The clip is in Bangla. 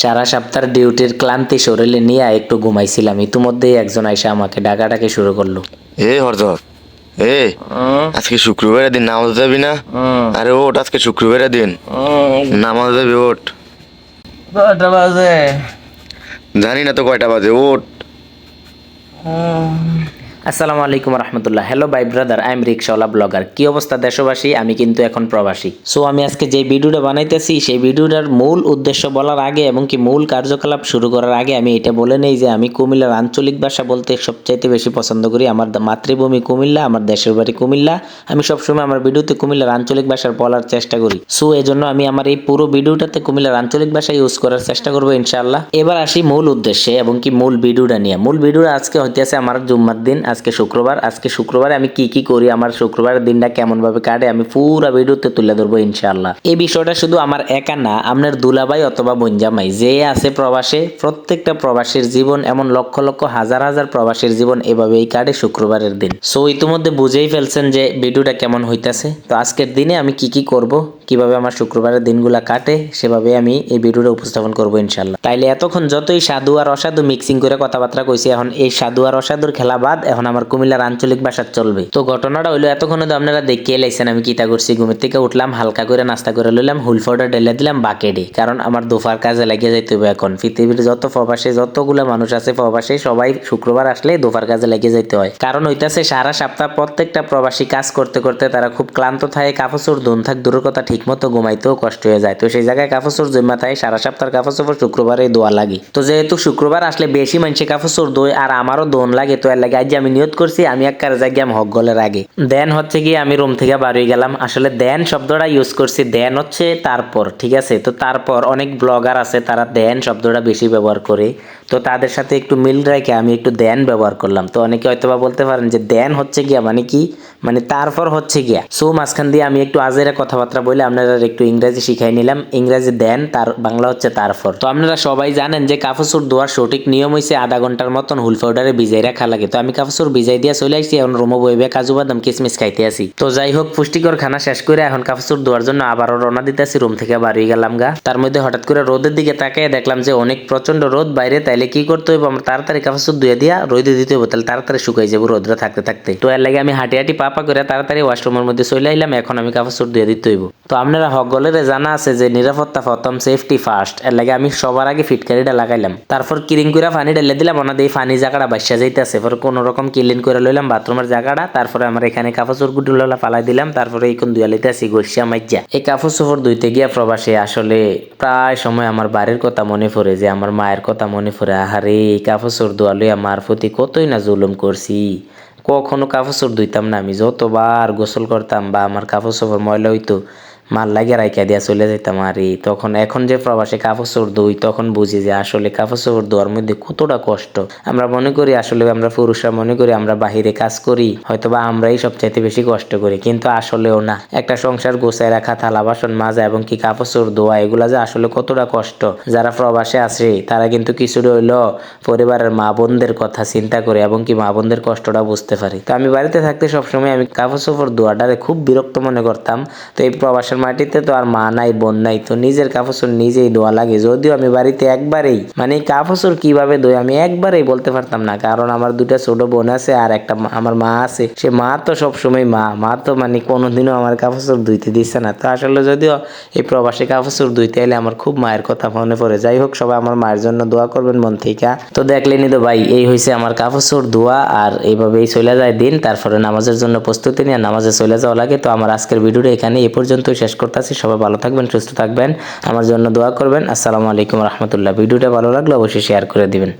সারা সপ্তাহের ডিউটির ক্লান্তি শরীরে নিয়ে একটু ঘুমাইছিলাম। ইতিমধ্যেই একজন আইসা আমাকে ডাকাডাকি শুরু করল। এ হরদর এ আজকে শুক্রবারের দিন নামাজ যাবি না? আরে ওট আজকে শুক্রবারের দিন। নামাজ যাবি ওট কয়টা বাজে? জানি না তো কয়টা বাজে ওট আসসালামু আলাইকুম রহমতুল্লাহ। Hello by brother I am Rickshawala blogger কি অবস্থা দেশবাসী? আমি কিন্তু এখন প্রবাসী। সো আমি আজকে যে ভিডিওটা বানাইতেছি, সেই ভিডিওটার মূল উদ্দেশ্য বলার আগে এবং কি মূল কার্যকলাপ শুরু করার আগে আমি এটা বলে নেই যে আমি কুমিল্লার আঞ্চলিক ভাষা বলতে সবচাইতে বেশি পছন্দ করি। আমার মাতৃভূমি কুমিল্লা, আমার দেশের বাড়ি কুমিল্লা। আমি সবসময় আমার ভিডিওতে কুমিল্লার আঞ্চলিক ভাষার বলার চেষ্টা করি। সো এজন্য আমি আমার এই পুরো ভিডিওটাতে কুমিল্লার আঞ্চলিক ভাষা ইউজ করার চেষ্টা করব ইনশাআল্লাহ। এবার আসি মূল উদ্দেশ্যে এবং কি মূল ভিডিওটা নিয়ে। মূল ভিডিওটা আজকে হইতেছে আমার জুম্মার দিন। আজকে শুক্রবার, আজকে শুক্রবারে আমি কি কি করি, আমার শুক্রবারের দিনটা কেমন ভাবে কাটে, আমি পুরো ভিডিওতে তুলে ধরবো ইনশাআল্লাহ। এই বিষয়টা শুধু আমার একা না, আপনার দুলাভাই অথবা বঞ্জামাই যে আছে প্রবাসে, প্রত্যেকটা প্রবাসীর জীবন এমন লক্ষ লক্ষ, হাজার হাজার প্রবাসীর জীবন এভাবেই কাটে শুক্রবারের দিন। সো ইতিমধ্যে বুঝেই ফেলছেন যে ভিডিওটা কেমন হইতাছে। তো আজকের দিনে আমি কি কি করব, কীভাবে আমার শুক্রবারের দিনগুলা কাটে সেভাবে আমি এই ভিডিওটা উপস্থাপন করব ইনশাল্লাহ তাইলে এতক্ষণ যতই সাধু আর অসাধু মিক্সিং করে কথাবার্তা কইছি, এখন এই সাধু আর অসাধুর খেলা বাদ, এখন আমার কুমিল্লার আঞ্চলিক ভাষা চলবে। তো ঘটনাটা হইল, এতক্ষণ তো আপনারা দেখিয়ে লাইছেন, আমি কিতা করছি? ঘুমের থেকে উঠলাম, হালকা করে নাস্তা করে লইলাম হুলফোটা ঢেলে দিলাম বাকেডে কারণ আমার দোফার কাজে লাগিয়ে যাইতে হবে এখন। পৃথিবীর যত প্রবাসে, যতগুলো মানুষ আছে প্রবাসে, সবাই শুক্রবার আসলে দোফার কাজে লাগিয়ে যাইতে হয়। কারণ হইতাছে, সারা সপ্তাহ প্রত্যেকটা প্রবাসী কাজ করতে করতে তারা খুব ক্লান্ত থাকে কাপড় দোন থাক দূরের কথা ঠিক মতো ঘুমাইতেও কষ্ট হয়ে যায়। তো সেই জায়গায় কাপড় জমা থাকে, সারা সপ্তাহ কাপড় শুক্রবারে দোয়া লাগে। তো যেহেতু শুক্রবার আসলে বেশি মানুষে কাপড় দোয় আর আমারও দোন লাগে, তো এর লাগে আজ আমি নিয়ত করছি, আমি এক কার জায়গায় আমি হক গলের আগে। দেন হচ্ছে কি, আমি রুম থেকে বাড়ি গেলাম। আসলে দেন শব্দটা ইউজ করছি, দেন হচ্ছে তারপর, ঠিক আছে? তো তারপর অনেক ব্লগার আছে, তারা দেন শব্দটা বেশি ব্যবহার করে। তো তাদের সাথে একটু মিল রেখে আমি একটু দেন ব্যবহার করলাম। তো অনেকে হয়তোবা বলতে পারেন যে দেন হচ্ছে গিয়া মানে কি? মানে তারপর হচ্ছে গিয়া। সো মাঝখান দিয়ে আমি একটু আজেরা কথাবার্তা বলে আপনারা একটু ইংরেজি শিখাই নিলাম। ইংরেজি দেন, তার বাংলা হচ্ছে তারপর। তো আপনারা সবাই জানেন যে কাপড় ধোয়ার সঠিক নিয়ম হয়েছে আধা ঘণ্টার মতন হুল পাউডারে ভিজাই রাখা লাগে তো আমি কাপড় ভিজাই দিয়ে চলে আসছি এখন রুমো বইবে কাজু বাদাম কিসমিস খাইতে আসি তো যাই হোক পুষ্টিকর খানা শেষ করে এখন কাপড় ধোয়ার জন্য আবারও রওনা দিতেছি রুম থেকে বাড়ি গেলাম গা। তার মধ্যে হঠাৎ করে রোদের দিকে তাকিয়ে দেখলাম যে অনেক প্রচণ্ড রোদ বাইরে তাইলে কি করতে হইব? আমরা তাড়াতাড়ি কাপড় ধুয়ে দিয়া রোদে দিতে হইব তাহলে তাড়াতাড়ি শুকাই যাব রোদ্রে থাকতে থাকতে। তো এর লাগে আমি হাঁটি হাঁটি পাপা করে তাড়াতাড়ি ওয়াশরুমের মধ্যে চলে আইলাম এখন আমি কাপড় ধুয়ে দিতে হইব। তো আপনারা হকগলের জানা আছে যে নিরাপত্তা প্রথম সেফটি ফার্স্ট এর লাগে আমি সবার আগে ফিটকারিটা লাগাইলাম। তারপর কিরিং করে পানি ঢেলে দিলাম ওনাদের এই পানি জায়গাটা বাসা যাইতেছে, পরে কোনো রকম ক্লিন করে লইলাম বাথরুমের জায়গাটা, তারপরে আমার এখানে কাপড় চোর গুডুলা ফালাই দিলাম, তারপরে এই কোন দুয়ালিতে আসি গসিয়া মাইজা এই কাপড় চোপড় ধুইতে গিয়া প্রবাসে আসলে প্রায় সময় আমার বাড়ির কথা মনে পড়ে যে, আমার মায়ের কথা মনে পড়ে, আহারে, এই কাপড় চোর ধোয়া লইয়া মার প্রতি কতই না জুলুম করছি। কখনো কাপড় চোর ধুইতাম না, আমি যতবার গোসল করতাম বা আমার কাপড় চোপড় ময়লা হইতো মাল লাগে রাইকা দিয়া চলে যেতাম আর তখন, এখন যে প্রবাসে কাপড় ধুই, তখন বুঝি যে আসলে কাপড় ধোয়ার মধ্যে কতটা কষ্ট। আমরা মনে করি আসলে আমরা পুরুষরা মনে করি আমরা বাহিরে কাজ করি হয়তো বা আমরাই সবচাইতে বেশি কষ্ট করি, কিন্তু আসলেও না। একটা সংসার গোছায় রাখা, থালা বাসন মাজা এবং কি কাপড় ধোয়া, এগুলা যে আসলে কতটা কষ্ট। যারা প্রবাসে আসে তারা কিন্তু কিছু হইল পরিবারের মা বোনদের কথা চিন্তা করে এবং কি মা বোনদের কষ্টটা বুঝতে পারি। তো আমি বাড়িতে থাকতে সবসময় আমি কাপড় চোপড় ধোয়াটারে খুব বিরক্ত মনে করতাম। তো এই প্রবাসের মাটিতে তো আর মা নাই, বোন নাই, তো নিজের কাপড় নিজেই ধোয়া লাগে। যদিও আমি বাড়িতে একবারেই মানে কাপড় কীভাবে ধোয় আমি একবারেই বলতে পারতাম না। কারণ আমার দুটা ছোট বোন আছে আর একটা আমার মা আছে। সে মা তো সবসময় মা মা তো মানে কোনোদিনও আমার কাপড় ধুইতে দিচ্ছে না। তো আসলে যদিও এই প্রবাসী কাপড় ধুইতে এলে আমার খুব মায়ের কথা মনে পড়ে। যাই হোক, সবাই আমার মায়ের জন্য দোয়া করবেন মন থেকে। তো দেখলেনি তো ভাই, এই হয়েছে আমার কাপড় ধোয়া আর এইভাবেই চলে যায় দিন, তারপরে নামাজের জন্য প্রস্তুতি নিয়ে নামাজে চলে যাওয়া লাগে। তো আমার আজকের ভিডিওটা এখানে এ পর্যন্তই। শেষ করতেছি। সবাই ভালো থাকবেন, সুস্থ থাকবেন। আমার জন্য দোয়া করবেন। আসসালামু আলাইকুম রহমতুল্লাহ। ভিডিওটা ভালো লাগলে অবশ্যই শেয়ার করে দিবেন।